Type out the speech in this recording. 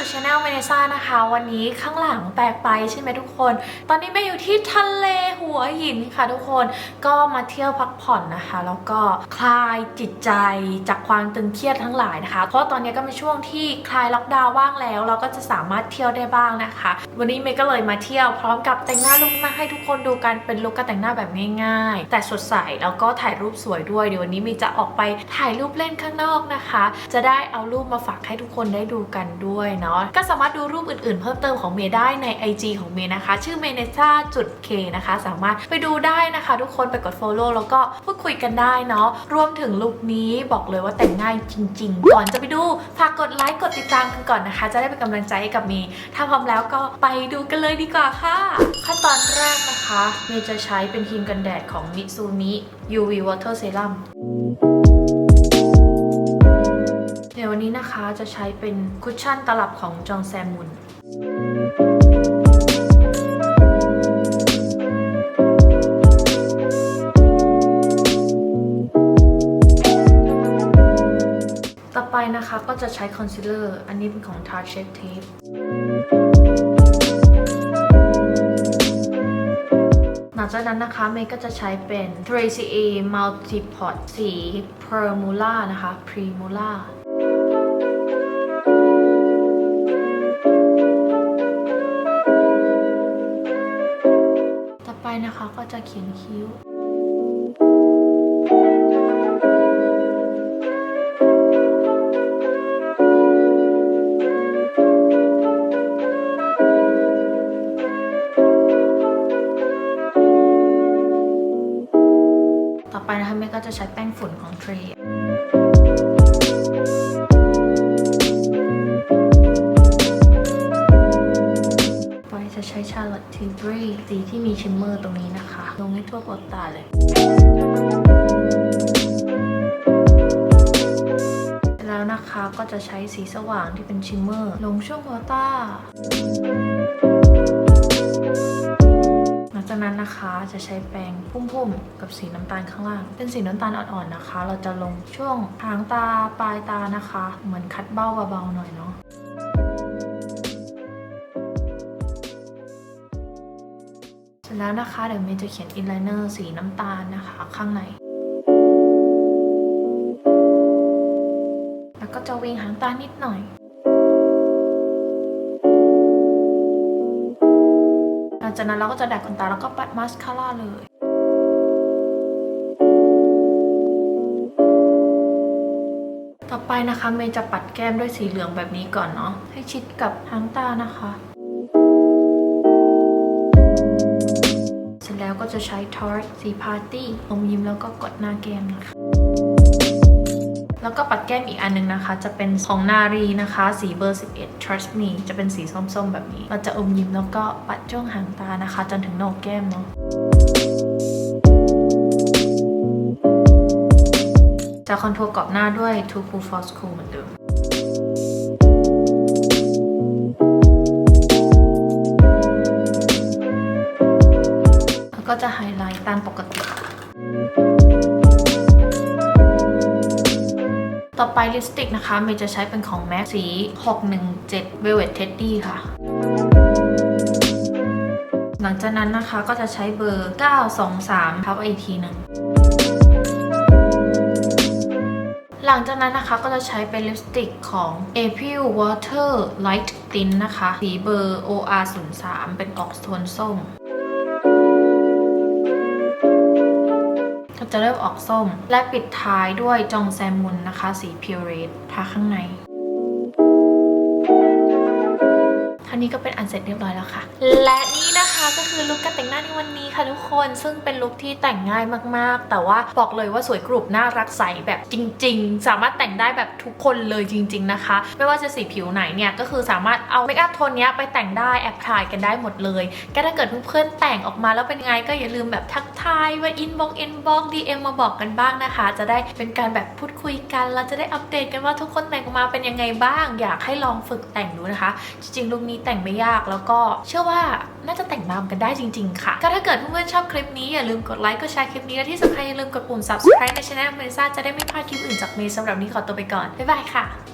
สู่ช anel เมเนซ่านะคะ วันนี้ข้างหลังแปลกไปใช่ไหมทุกคน ตอนนี้เมย์อยู่ที่ทะเลหัวหินค่ะทุกคนก็มาเที่ยวพักผ่อนนะคะ แล้วก็คลายจิตใจจากความตึงเครียดทั้งหลายนะคะ เพราะตอนนี้ก็เป็นช่วงที่คลายล็อกดาวน์ว่างแล้ว เราก็จะสามารถเที่ยวได้บ้างนะคะ วันนี้เมย์ก็เลยมาเที่ยวพร้อมกับแต่งหน้าลุคมาให้ทุกคนดูกันเป็นลุคการแต่งหน้าแบบง่าย ๆ แต่สดใสแล้วก็ถ่ายรูปสวยด้วยเดี๋ยววันนี้เมย์จะออกไปถ่ายรูปเล่นข้างนอกนะคะ จะได้เอารูปมาฝากให้ทุกคนได้ดูกันด้วยเนาะก็สามารถดูรูปอื่นๆ เพิ่มเติมของเมย์ได้ใน IG ของเมย์นะคะ ชื่อเมเนซ่าจุดเคนะคะ สามารถไปดูได้นะคะ ทุกคนไปกด Follow แล้วก็พูดคุยกันได้เนาะรวมถึงลุคนี้บอกเลยว่าแต่งง่ายจริง ๆ ก่อนจะไปดูฝากกดไลค์กดติดตามกันก่อนนะคะ จะได้เป็นกำลังใจให้กับเมย์ถ้าพร้อมแล้วก็ไปดูกันเลยดีกว่าค่ะ ขั้นตอนแรกนะคะ เมย์จะใช้เป็นครีมกันแดดของ Mitsumi UV Water Serum นี้นะคะจะใช้เป็นคุชชั่นตลับของจองแซมมุนต่อไปนะคะก็จะใช้คอนซีลเลอร์ อันนี้เป็นของ Tarte Shape Tape หลังจากนั้นนะคะเมย์ก็จะใช้เป็น 3CA Multipot สี Permula นะคะ Primula นะคะ ก็จะเขียนคิ้วต่อไปนะคะเมย์ก็จะใช้แป้งฝุ่นของเทร ที่มีชิมเมอร์ตรงนี้นะคะ ลงให้ทั่วปดตาเลยแล้วนะคะก็จะใช้สีสว่างที่เป็นชิมเมอร์ ลงช่วงหัวตาหลังจากนั้นนะคะจะใช้แปรงพุ่มๆ กับสีน้ำตาลข้างล่าง เป็นสีน้ำตาลอ่อนๆนะคะ เราจะลงช่วงหางตาปลายตานะคะ เหมือนคัดเบ้าเบาๆหน่อยเนาะ แล้วนะคะเดี๋ยวเมย์จะเขียนอินไลเนอร์สีน้ำตาลนะคะข้างใน แล้วก็จะวิงหางตานิดหน่อยหลังจากนั้นเราก็จะดัดขนตาแล้วก็ปัดมาสคาร่าเลยต่อไปนะคะเมย์จะปัดแก้มด้วยสีเหลืองแบบนี้ก่อนเนาะให้ชิดกับหางตานะคะ แล้วก็จะใช้ทอร์สีพาร์ตี้อมยิ้มแล้วก็กดหน้าแก้มนะคะแล้วก็ปัดแก้มอีกอันหนึงนะคะ จะเป็นของนารีนะคะ สีเบอร์ 11 trust me จะเป็นสีส้มๆ แบบนี้ เราจะอมยิ้มแล้วก็ปัดช่วงหางตานะคะ จนถึงโหนกแก้มเนาะจะคอนโทรลกรอบหน้าด้วย Too Cool for School เหมือนเดิม ก็จะไฮไลท์ตามปกติ ต่อไปลิปสติกนะคะเมย์จะใช้เป็นของ MAC สี 617 Velvet Teddy ค่ะหลังจากนั้นนะคะก็จะใช้เบอร์ 923ทับอีกทีหนึ่ง หลังจากนั้นนะคะก็จะใช้เป็นลิปสติกของ April Water Light Tint นะคะ สีเบอร์ OR 0 3 เป็นออกโทนส้ม จะเริ่มออกส้ม และปิดท้ายด้วยจองแซมมุนนะคะ สีพิวเรดทาข้างใน นี้ก็เป็นอันเสร็จเรียบร้อยแล้วค่ะ และนี่นะคะก็คือลุคการแต่งหน้าในวันนี้ค่ะทุกคน ซึ่งเป็นลุคที่แต่งง่ายมากๆ แต่ว่าบอกเลยว่าสวยกรุบน่ารักใสแบบจริง ๆ สามารถแต่งได้แบบทุกคนเลยจริง ๆนะคะ ไม่ว่าจะสีผิวไหนเนี่ยก็คือสามารถเอาเมคอัพโทนนี้ไปแต่งได้แอปพลายกันได้หมดเลยก็ถ้าเกิดเพื่อนๆแต่งออกมาแล้วเป็นไงก็อย่าลืมแบบทักทายว่าอินบ็อกอินบ็อกดีเอ็มมาบอกกันบ้างนะคะ จะได้เป็นการแบบพูดคุยกันเราจะได้อัปเดตกันว่าทุกคนแต่งออกมาเป็นยังไงบ้าง อยากให้ลองฝึกแต่งดูนะคะ จริงๆลุคนี้แแต่งไม่ยากแล้วก็เชื่อว่าน่าจะแต่งตามกันได้จริง ๆ ค่ะ ก็ถ้าเกิดเพื่อนๆชอบคลิปนี้อย่าลืมกดไลค์กดแชร์คลิปนี้และที่สำคัญอย่าลืมกดปุ่ม subscribe ในช่องเมซ่าจะได้ไม่พลาดคลิปอื่นจากเมย์สำหรับนี้ขอตัวไปก่อนบ๊ายบายค่ะ